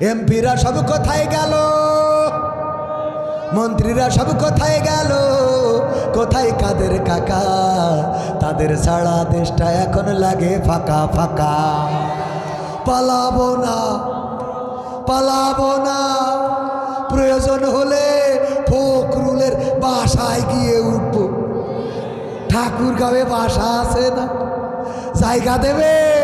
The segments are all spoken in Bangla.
এমপিরা সব কোথায় গেল? মন্ত্রীরা সব কোথায় গেল? কোথায় কাদের কাকা? তাদের সারা দেশটা এখন লাগে ফাঁকা ফাঁকা। পালাবো না পালাবো না। প্রয়োজন হলে ফখরুলের বাসায় গিয়ে উঠবো। ঠাকুর গাবে বাসা আছে না? জায়গা দেবে?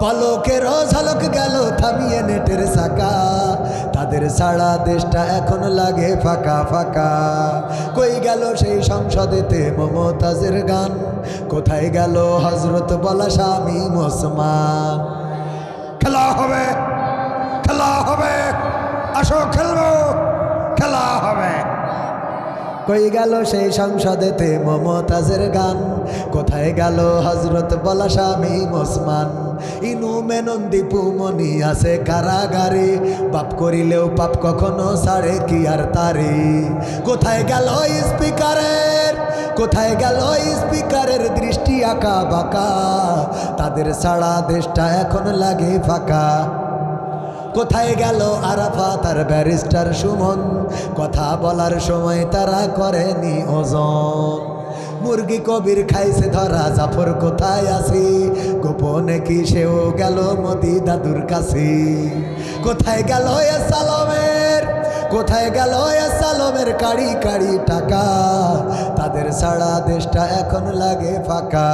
পলকের ঝলক গেল থামিয়ে নেটের সাকা তাদের সারা দেশটা এখন লাগে ফাঁকা ফাঁকা। কই গেল সেই সংসদেতে মমতাজের গান? কোথায় গেল হজরত বলা স্বামী মোসমান খেলা হবে খেলা হবে। আসো, খেলব, খেলা হবে। কই গেল সেই সংসদেতে মমতাজের গান? কোথায় গেল হজরত বলা স্বামী ওসমান? ইনু মেনন দীপু মনি আছে কারাগারে পাপ করিলেও পাপ কখনো সারে কি আর তারে? কোথায় গেল স্পিকারের, কোথায় গেল স্পিকারের দৃষ্টি আঁকা বাঁকা? তাদের সারা দেশটা এখন লাগে ফাঁকা। কোথায় গেল আরাফাত আর ব্যারিস্টার সুমন। কথা বলার সময় তারা করেনি ওজন। মুরগি কবির খাইছে ধরা, জাফর কোথায় আছে? গোপনে কি সেও গেল মোদি দাদুর কাছে? কোথায় গেল এ সালমের? কোথায় গেল এ সালমের কাড়ি কাড়ি টাকা? তাদের সারা দেশটা এখন লাগে ফাঁকা।